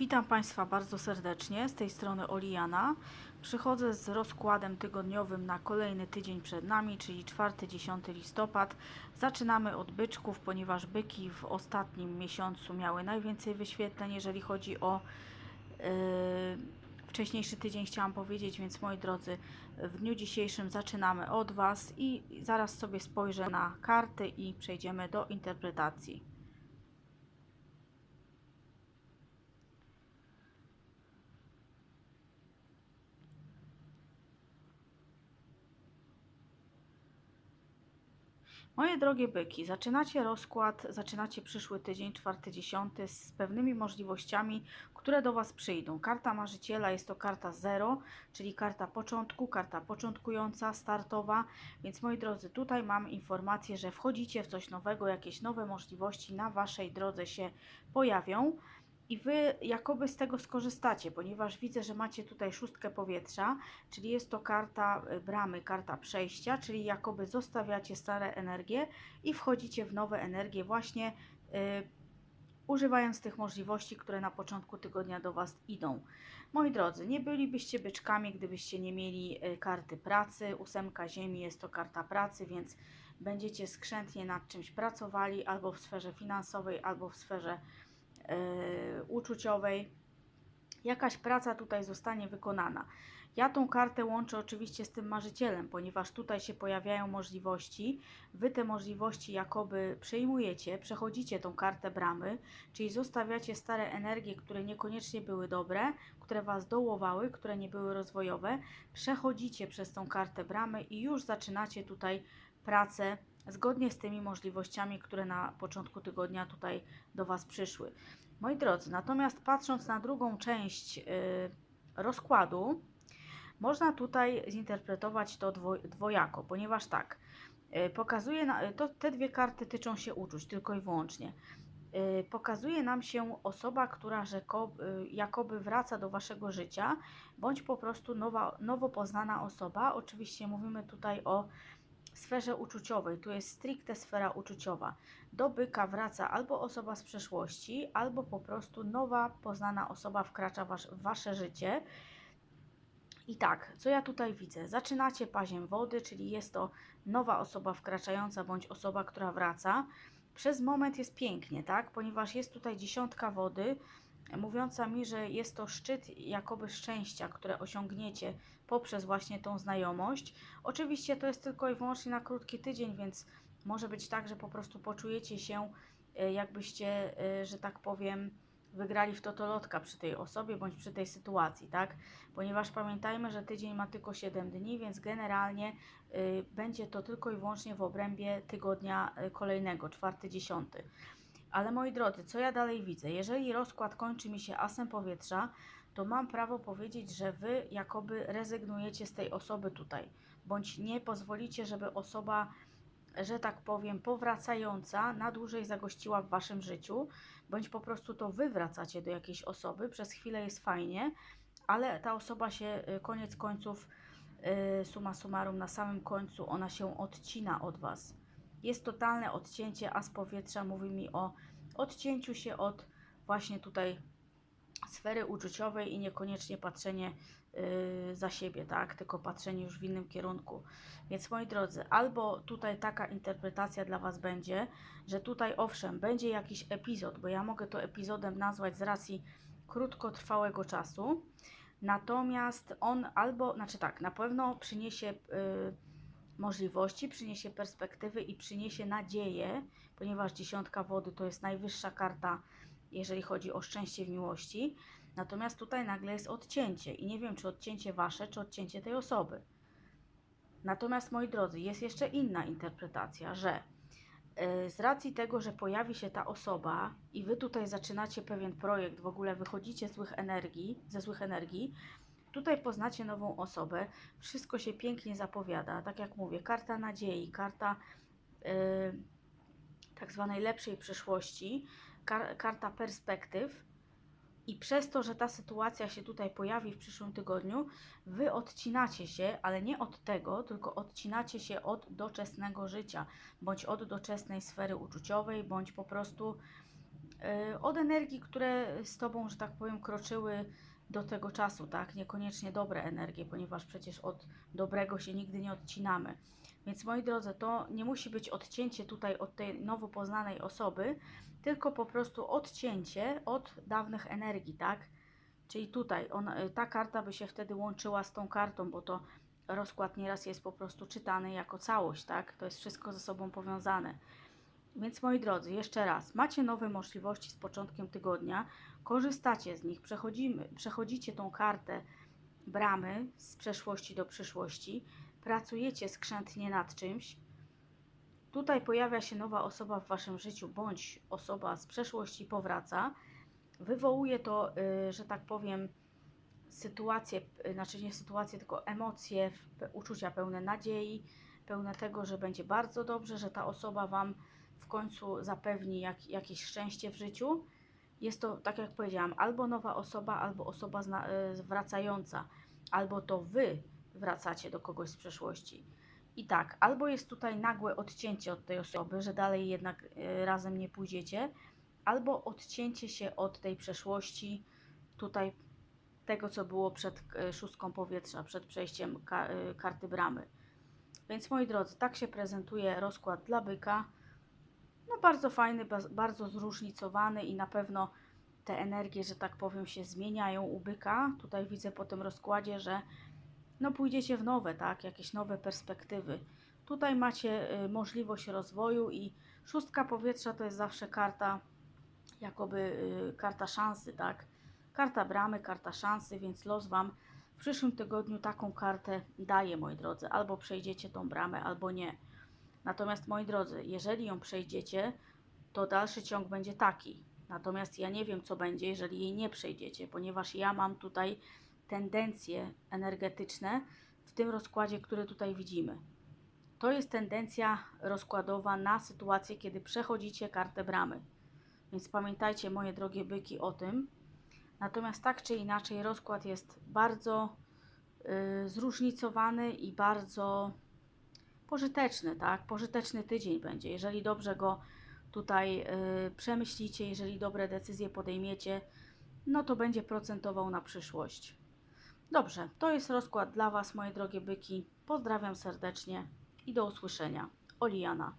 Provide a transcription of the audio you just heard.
Witam Państwa bardzo serdecznie. Z tej strony Oliana. Przychodzę z rozkładem tygodniowym na kolejny tydzień przed nami, czyli 4-10 listopad. Zaczynamy od byczków, ponieważ byki w ostatnim miesiącu miały najwięcej wyświetleń, jeżeli chodzi o yy, wcześniejszy tydzień, chciałam powiedzieć, więc moi drodzy, w dniu dzisiejszym zaczynamy od Was i zaraz sobie spojrzę na karty i przejdziemy do interpretacji. Moje drogie byki, zaczynacie rozkład, zaczynacie przyszły tydzień, czwarty, dziesiąty z pewnymi możliwościami, które do Was przyjdą. Karta marzyciela jest to karta zero, czyli karta początku, karta początkująca, startowa. Więc moi drodzy, tutaj mam informację, że wchodzicie w coś nowego, jakieś nowe możliwości na Waszej drodze się pojawią. I wy jakoby z tego skorzystacie, ponieważ widzę, że macie tutaj szóstkę powietrza, czyli jest to karta y, bramy, karta przejścia, czyli jakoby zostawiacie stare energie i wchodzicie w nowe energie właśnie y, używając tych możliwości, które na początku tygodnia do Was idą. Moi drodzy, nie bylibyście byczkami, gdybyście nie mieli y, karty pracy. Ósemka ziemi jest to karta pracy, więc będziecie skrzętnie nad czymś pracowali albo w sferze finansowej, albo w sferze yy, uczuciowej. Jakaś praca tutaj zostanie wykonana. Ja tą kartę łączę oczywiście z tym marzycielem, ponieważ tutaj się pojawiają możliwości. Wy te możliwości jakoby przejmujecie, przechodzicie tą kartę bramy, czyli zostawiacie stare energie, które niekoniecznie były dobre, które Was dołowały, które nie były rozwojowe. Przechodzicie przez tą kartę bramy i już zaczynacie tutaj pracę zgodnie z tymi możliwościami, które na początku tygodnia tutaj do Was przyszły. Moi drodzy, natomiast patrząc na drugą część yy, rozkładu, można tutaj zinterpretować to dwo, dwojako, ponieważ tak, yy, pokazuje, na, to, te dwie karty tyczą się uczuć tylko i wyłącznie. Yy, pokazuje nam się osoba, która rzeko, yy, jakoby wraca do waszego życia, bądź po prostu nowa, nowo poznana osoba. Oczywiście mówimy tutaj o sferze uczuciowej, tu jest stricte sfera uczuciowa. Do byka wraca albo osoba z przeszłości, albo po prostu nowa, poznana osoba wkracza wasz, w wasze życie. I tak, co ja tutaj widzę? Zaczynacie paziem wody, czyli jest to nowa osoba wkraczająca bądź osoba, która wraca. Przez moment jest pięknie, tak? Ponieważ jest tutaj dziesiątka wody, mówiąca mi, że jest to szczyt jakoby szczęścia, które osiągniecie poprzez właśnie tą znajomość. Oczywiście to jest tylko i wyłącznie na krótki tydzień, więc może być tak, że po prostu poczujecie się, e, jakbyście, e, że tak powiem, wygrali w totolotka przy tej osobie bądź przy tej sytuacji, tak? Ponieważ pamiętajmy, że tydzień ma tylko 7 dni, więc generalnie y, będzie to tylko i wyłącznie w obrębie tygodnia kolejnego, czwarty, dziesiąty. Ale moi drodzy, co ja dalej widzę? Jeżeli rozkład kończy mi się asem powietrza, to mam prawo powiedzieć, że wy jakoby rezygnujecie z tej osoby tutaj, bądź nie pozwolicie, żeby osoba, że tak powiem, powracająca na dłużej zagościła w waszym życiu, bądź po prostu to wy wracacie do jakiejś osoby, przez chwilę jest fajnie, ale ta osoba się y, koniec końców, y, summa summarum, na samym końcu ona się odcina od was. Jest totalne odcięcie, a z powietrza mówi mi o odcięciu się od właśnie tutaj sfery uczuciowej i niekoniecznie patrzenie yy, za siebie, tak? Tylko patrzenie już w innym kierunku. Więc moi drodzy, albo tutaj taka interpretacja dla Was będzie, że tutaj owszem, będzie jakiś epizod, bo ja mogę to epizodem nazwać z racji krótkotrwałego czasu. Natomiast on albo, znaczy tak, na pewno przyniesie yy, możliwości, przyniesie perspektywy i przyniesie nadzieję, ponieważ dziesiątka wody to jest najwyższa karta, jeżeli chodzi o szczęście w miłości. Natomiast tutaj nagle jest odcięcie i nie wiem, czy odcięcie wasze, czy odcięcie tej osoby. Natomiast moi drodzy, jest jeszcze inna interpretacja, że yy, z racji tego, że pojawi się ta osoba i wy tutaj zaczynacie pewien projekt, w ogóle wychodzicie z złych energii, ze złych energii, Tutaj poznacie nową osobę, wszystko się pięknie zapowiada. Tak jak mówię, karta nadziei, karta yy, tak zwanej lepszej przyszłości, kar, karta perspektyw. I przez to, że ta sytuacja się tutaj pojawi w przyszłym tygodniu, wy odcinacie się, ale nie od tego, tylko odcinacie się od doczesnego życia, bądź od doczesnej sfery uczuciowej, bądź po prostu y, od energii, które z Tobą, że tak powiem, kroczyły do tego czasu, tak? Niekoniecznie dobre energie, ponieważ przecież od dobrego się nigdy nie odcinamy. Więc moi drodzy, to nie musi być odcięcie tutaj od tej nowo poznanej osoby, tylko po prostu odcięcie od dawnych energii, tak? Czyli tutaj ona, y, ta karta by się wtedy łączyła z tą kartą, bo to rozkład nieraz jest po prostu czytany jako całość, tak? To jest wszystko ze sobą powiązane. Więc moi drodzy, jeszcze raz, macie nowe możliwości z początkiem tygodnia, korzystacie z nich, przechodzimy, przechodzicie tą kartę bramy z przeszłości do przyszłości, pracujecie skrzętnie nad czymś. Tutaj pojawia się nowa osoba w waszym życiu, bądź osoba z przeszłości powraca. Wywołuje to, y, że tak powiem, sytuacje, y, znaczy nie sytuacje, tylko emocje, uczucia pełne nadziei, pełne tego, że będzie bardzo dobrze, że ta osoba Wam w końcu zapewni jak, jakieś szczęście w życiu. Jest to, tak jak powiedziałam, albo nowa osoba, albo osoba y, wracająca, albo to Wy wracacie do kogoś z przeszłości. I tak, albo jest tutaj nagłe odcięcie od tej osoby, że dalej jednak y, razem nie pójdziecie, albo odcięcie się od tej przeszłości, tutaj tego, co było przed e, szóstką powietrza, przed przejściem e, karty bramy. Więc moi drodzy, tak się prezentuje rozkład dla byka. No bardzo fajny, bardzo zróżnicowany i na pewno te energie, że tak powiem, się zmieniają u byka. Tutaj widzę po tym rozkładzie, że no pójdziecie w nowe, tak, jakieś nowe perspektywy. Tutaj macie y, możliwość rozwoju i szóstka powietrza to jest zawsze karta, jakoby y, karta szansy, tak. Karta bramy, karta szansy, więc los Wam w przyszłym tygodniu taką kartę daje, moi drodzy. Albo przejdziecie tą bramę, albo nie. Natomiast, moi drodzy, jeżeli ją przejdziecie, to dalszy ciąg będzie taki. Natomiast ja nie wiem, co będzie, jeżeli jej nie przejdziecie, ponieważ ja mam tutaj tendencje energetyczne w tym rozkładzie, który tutaj widzimy. To jest tendencja rozkładowa na sytuację, kiedy przechodzicie kartę bramy. Więc pamiętajcie, moje drogie byki, o tym. Natomiast tak czy inaczej, rozkład jest bardzo y, zróżnicowany i bardzo pożyteczny, tak? Pożyteczny tydzień będzie. Jeżeli dobrze go tutaj y, przemyślicie, jeżeli dobre decyzje podejmiecie, no to będzie procentował na przyszłość. Dobrze, to jest rozkład dla Was, moje drogie byki. Pozdrawiam serdecznie i do usłyszenia. Oliana.